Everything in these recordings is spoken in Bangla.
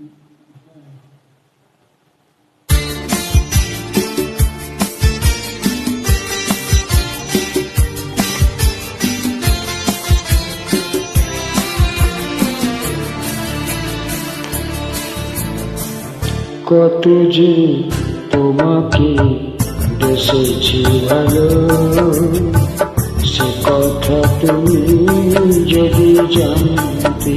কত যে তোমাকে বেসেছি ভালো সে কথা তুমি যদি জানতে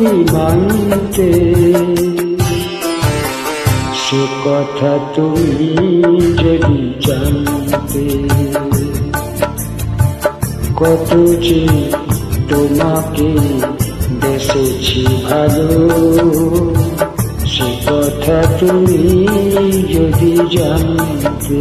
তুমি মানতে সে কথা তুমি যদি জানতে, কত যে তোমাকে বেসেছি ভালো, সে কথা তুমি যদি জানতে।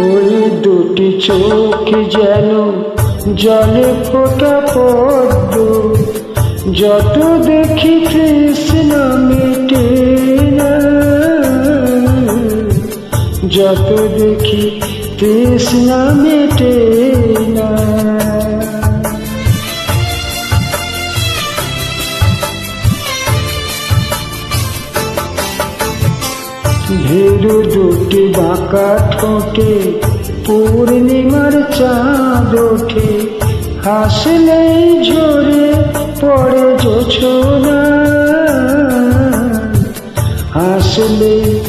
ওই দুটি চোখ যেন জলে ফোটা পদ্ম যত দেখি কৃষ্ণ মেটে না। যত দেখি কৃষ্ণ মেটে না। ভেরু দুটি বাঁকা ঠোঁটে, পূর্ণিমার চাঁদ ওঠে। হাসলেই ঝরে পড়ে জোছনা। হাসলে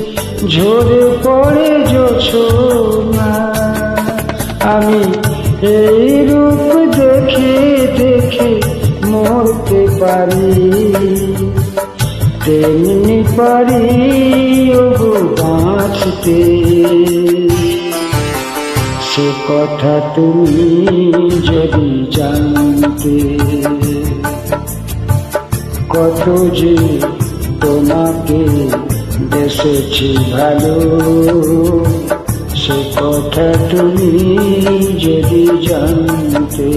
ঝরে পড়ে জোছনা। আমি এই রূপ দেখে দেখে মরতে পারি। তেমনি পারি বাঁচতে। সে কথা তুমি যদি জানতে, কত যে তোমাকে বেসেছি ভালো, সে কথা তুমি যদি জানতে।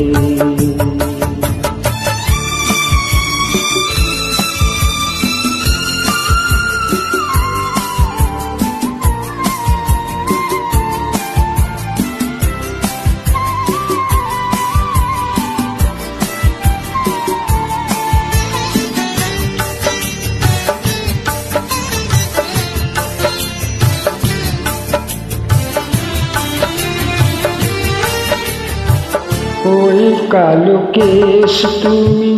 ওই কালো কেশ তুমি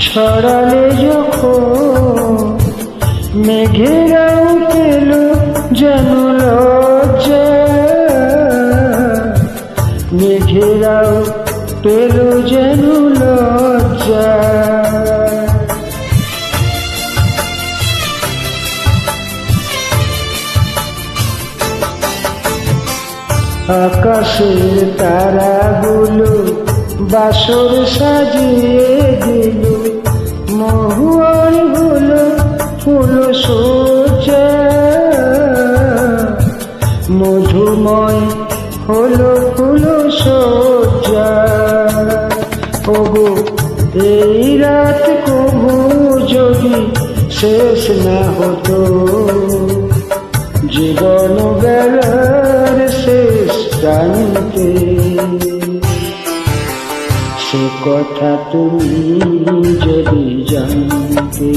ছড়ালে যখন মেঘেরা উঠেল যেন লজ্জা। মেঘেরাও পেল যেন লজ্জা। আকাশের তারাগুলো বাসর সাজিয়ে দিল। মহুয়ার হলো ফুল সোজা মধুময় হলো ফুল সোজা ওগো, এই রাত কবু যদি শেষ না হতো জীবন বেলার কথা তুমি যদি জানতে,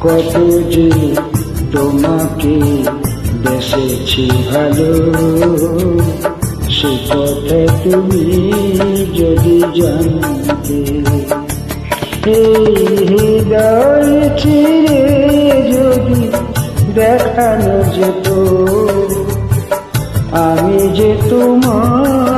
কত যে তোমাকে বেসেছি ভালো, সে কথা তুমি যদি জানতে, এই যদি দেখানো যেত, আমি যে তোমার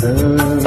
sun.